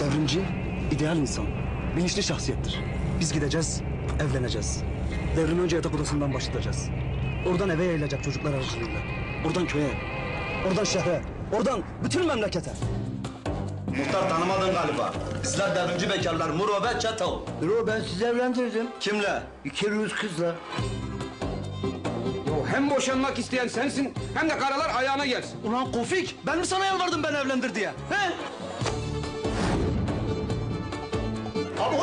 Devrimci, ideal insan, bilinçli şahsiyettir. Biz gideceğiz, evleneceğiz. Devrim önce yatak odasından başlatacağız. Oradan eve yayılacak çocuklar aracılığıyla. Oradan köye, oradan şehre, oradan bütün memlekete. Muhtar tanımadın galiba. Bizler devrimci bekarlar Muro ve Çeto. Yo ben sizi evlendirdim. Kimle? İki Rus kızla. Ya hem boşanmak isteyen sensin hem de karalar ayağına gelsin. Ulan Kofik, ben mi sana yalvardım ben evlendir diye? He?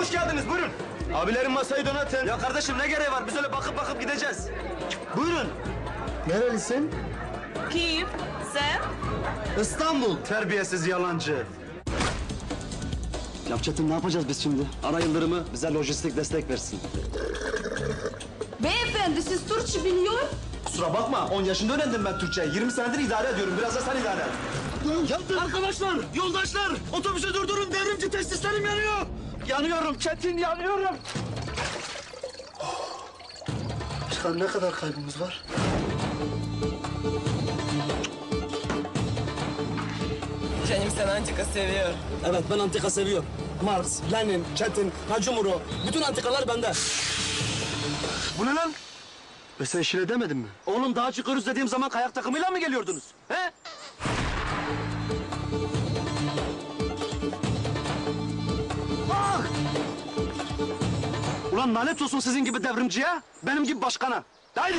Hoş geldiniz buyurun. Abilerin masayı donatın. Ya kardeşim ne gereği var? Biz öyle bakıp bakıp gideceğiz. Buyurun. Nerelisin? Kiev, sen? İstanbul. Terbiyesiz yalancı. Ya Çetin ne yapacağız biz şimdi? Ara Yıldırım'ı bize lojistik destek versin. Beyefendi siz Türkçe biliyor? Kusura bakma 10 yaşında öğrendim ben Türkçe. 20 senedir idare ediyorum. Biraz da sen idare et. Arkadaşlar, yoldaşlar, otobüse durdurun. Devrimci testislerim yanıyor. Yanıyorum Çetin, yanıyorum. Başkan ne kadar kaybımız var? Canım sen antika seviyor. Evet, ben antika seviyorum. Marx, Lenin, Çetin, Hacı Muro. Bütün antikalar bende. Bu ne lan? Ve sen işine demedin mi? Oğlum daha çıkıyoruz dediğim zaman kayak takımıyla mı geliyordunuz? He? Ulan lanet olsun sizin gibi devrimciye, benim gibi başkana. Haydi!